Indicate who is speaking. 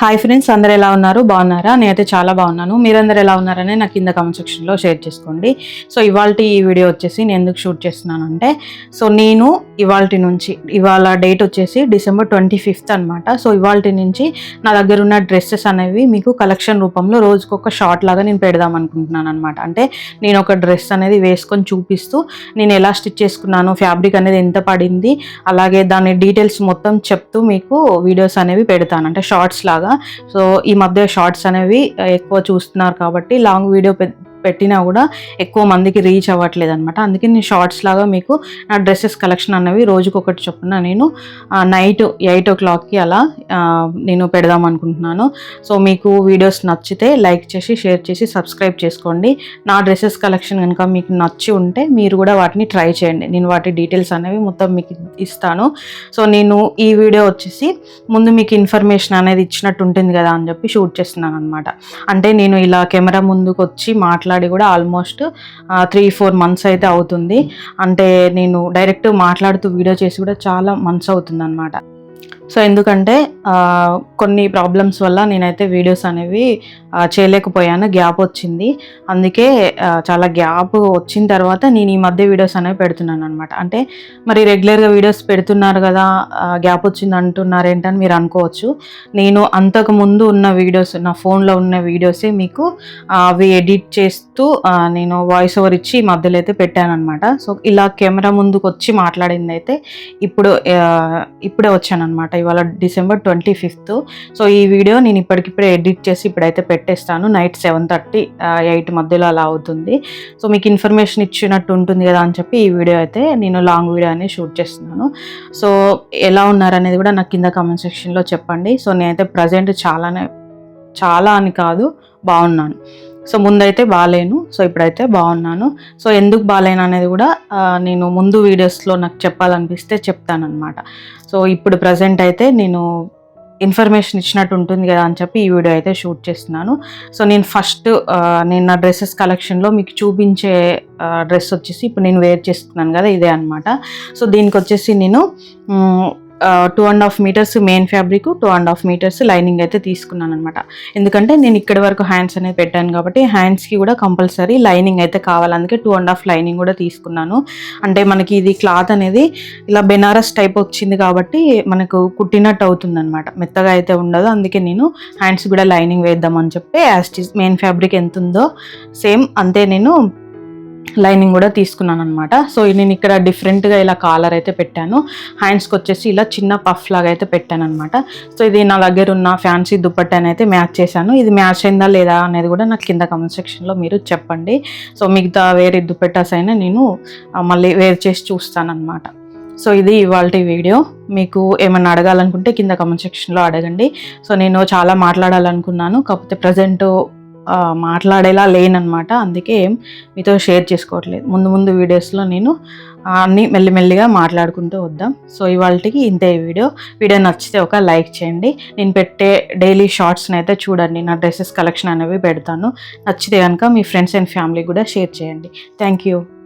Speaker 1: Hi friends అందరు ఎలా ఉన్నారు? బాగున్నారా? నేనైతే చాలా బాగున్నాను. మీరందరు ఎలా ఉన్నారనే నాకు కింద కామెంట్ సెక్షన్లో షేర్ చేసుకోండి. సో ఇవాళ ఈ వీడియో వచ్చేసి నేను ఎందుకు షూట్ చేస్తున్నానంటే సో నేను ఇవాళ నుంచి ఇవాళ డేట్ వచ్చేసి డిసెంబర్ ట్వంటీ ఫిఫ్త్ అనమాట సో ఇవాళ నుంచి నా దగ్గర ఉన్న డ్రెస్సెస్ అనేవి మీకు కలెక్షన్ రూపంలో రోజుకొక షార్ట్ లాగా నేను పెడదాం అనుకుంటున్నాను అనమాట అంటే నేను ఒక డ్రెస్ అనేది వేసుకొని చూపిస్తూ నేను ఎలా స్టిచ్ చేసుకున్నాను ఫ్యాబ్రిక్ అనేది ఎంత పడింది అలాగే దాని డీటెయిల్స్ మొత్తం చెప్తూ మీకు వీడియోస్ అనేవి పెడతాను. అంటే షార్ట్స్ లాగా సో ఈ మధ్య షార్ట్స్ అనేవి ఎక్కువ చూస్తున్నారు కాబట్టి లాంగ్ వీడియో పెట్టినా కూడా ఎక్కువ మందికి రీచ్ అవ్వట్లేదు అనమాట అందుకే నేను షార్ట్స్ లాగా మీకు నా డ్రెస్సెస్ కలెక్షన్ అనేవి రోజుకొకటి చొప్పున నేను నైట్ ఎయిట్ ఓ క్లాక్కి అలా నేను పెడదాం అనుకుంటున్నాను. సో మీకు వీడియోస్ నచ్చితే లైక్ చేసి షేర్ చేసి సబ్స్క్రైబ్ చేసుకోండి. నా డ్రెస్సెస్ కలెక్షన్ కనుక మీకు నచ్చి ఉంటే మీరు కూడా వాటిని ట్రై చేయండి. నేను వాటి డీటెయిల్స్ అనేవి మొత్తం మీకు ఇస్తాను. సో నేను ఈ వీడియో వచ్చేసి ముందు మీకు ఇన్ఫర్మేషన్ అనేది ఇచ్చినట్టు ఉంటుంది కదా అని చెప్పి షూట్ చేస్తున్నాను అనమాట అంటే నేను ఇలా కెమెరా ముందుకు వచ్చి మాట్లాడి మాట్లాడి కూడా ఆల్మోస్ట్ త్రీ ఫోర్ మంత్స్ అయితే అవుతుంది. అంటే నేను డైరెక్ట్ మాట్లాడుతూ వీడియో చేసి కూడా చాలా మంత్స్ అవుతుంది అనమాట సో ఎందుకంటే కొన్ని ప్రాబ్లమ్స్ వల్ల నేనైతే వీడియోస్ అనేవి చేయలేకపోయాను. గ్యాప్ వచ్చింది. అందుకే చాలా గ్యాప్ వచ్చిన తర్వాత నేను ఈ మధ్య వీడియోస్ అనేవి పెడుతున్నాను అనమాట అంటే మరి రెగ్యులర్గా వీడియోస్ పెడుతున్నారు కదా గ్యాప్ వచ్చింది అంటున్నారు ఏంటని మీరు అనుకోవచ్చు. నేను అంతకు ముందు ఉన్న వీడియోస్ నా ఫోన్లో ఉన్న వీడియోసే మీకు అవి ఎడిట్ చేస్తూ నేను వాయిస్ ఓవర్ ఇచ్చి మధ్యలో అయితే పెట్టాను అనమాట సో ఇలా కెమెరా ముందుకు వచ్చి మాట్లాడింది అయితే ఇప్పుడు ఇప్పుడే వచ్చాను అనమాట ఇవాళ డిసెంబర్ ట్వంటీ ఫిఫ్త్. సో ఈ వీడియో నేను ఇప్పటికిప్పుడే ఎడిట్ చేసి ఇప్పుడైతే పెట్టేస్తాను. నైట్ సెవెన్ థర్టీ ఎయిట్ మధ్యలో అలా అవుతుంది. సో మీకు ఇన్ఫర్మేషన్ ఇచ్చినట్టు ఉంటుంది కదా అని చెప్పి ఈ వీడియో అయితే నేను లాంగ్ వీడియో అనేది షూట్ చేస్తున్నాను. సో ఎలా ఉన్నారనేది కూడా నాకు కింద కామెంట్ సెక్షన్లో చెప్పండి. సో నేనైతే ప్రజెంట్ చాలానే చాలా అని కాదు బాగున్నాను. సో ముందైతే బాగాలేను సో ఇప్పుడైతే బాగున్నాను. సో ఎందుకు బాగాలేను అనేది కూడా నేను ముందు వీడియోస్లో నాకు చెప్పాలనిపిస్తే చెప్తానమాట సో ఇప్పుడు ప్రజెంట్ అయితే నేను ఇన్ఫర్మేషన్ ఇచ్చినట్టు ఉంటుంది కదా అని చెప్పి ఈ వీడియో అయితే షూట్ చేస్తున్నాను. సో నేను ఫస్ట్ నేను నా డ్రెస్సెస్ కలెక్షన్లో మీకు చూపించే డ్రెస్ వచ్చేసి ఇప్పుడు నేను వేర్ చేస్తున్నాను కదా ఇదే అనమాట సో దీనికి వచ్చేసి నేను two and half metres main fabric two and half metres lining అయితే తీసుకున్నాను అనమాట ఎందుకంటే నేను ఇక్కడి వరకు హ్యాండ్స్ అనేది పెట్టాను కాబట్టి హ్యాండ్స్కి కూడా కంపల్సరీ లైనింగ్ అయితే కావాలి. అందుకే టూ అండ్ హాఫ్ లైనింగ్ కూడా తీసుకున్నాను. అంటే మనకి ఇది క్లాత్ అనేది ఇలా బెనారస్ టైప్ వచ్చింది కాబట్టి మనకు కుట్టినట్టు అవుతుంది అనమాట మెత్తగా అయితే ఉండదు. అందుకే నేను హ్యాండ్స్ కూడా లైనింగ్ వేద్దామని చెప్పి యాస్టిస్ మెయిన్ ఫ్యాబ్రిక్ ఎంత ఉందో సేమ్ అంతే నేను లైనింగ్ కూడా తీసుకున్నాను అనమాట సో నేను ఇక్కడ డిఫరెంట్గా ఇలా కాలర్ అయితే పెట్టాను. హ్యాండ్స్కి వచ్చేసి ఇలా చిన్న పఫ్ లాగా అయితే పెట్టాను అనమాట సో ఇది నా దగ్గర ఉన్న ఫ్యాన్సీ దుప్పట్టాని అయితే మ్యాచ్ చేశాను. ఇది మ్యాచ్ అయిందా లేదా అనేది కూడా నాకు కింద కమెంట్ సెక్షన్లో మీరు చెప్పండి. సో మిగతా వేరే దుప్పట్టాస్ అయినా నేను మళ్ళీ వేర్ చేసి చూస్తానమాట సో ఇది ఇవాళ వీడియో. మీకు ఏమన్నా అడగాలనుకుంటే కింద కమెంట్ సెక్షన్లో అడగండి. సో నేను చాలా మాట్లాడాలనుకున్నాను. కాకపోతే ప్రజెంట్ మాట్లాడేలా లేనమాట అందుకే మీతో షేర్ చేసుకోవట్లేదు. ముందు ముందు వీడియోస్లో నేను అన్నీ మెల్లిమెల్లిగా మాట్లాడుకుంటూ వద్దాం. సో ఇవాళకి ఇంతే వీడియో. వీడియో నచ్చితే ఒక లైక్ చేయండి. నేను పెట్టే డైలీ షార్ట్స్ని అయితే చూడండి. నా డ్రెస్సెస్ కలెక్షన్ అనేవి పెడతాను. నచ్చితే కనుక మీ ఫ్రెండ్స్ అండ్ ఫ్యామిలీ కూడా షేర్ చేయండి. Thank you.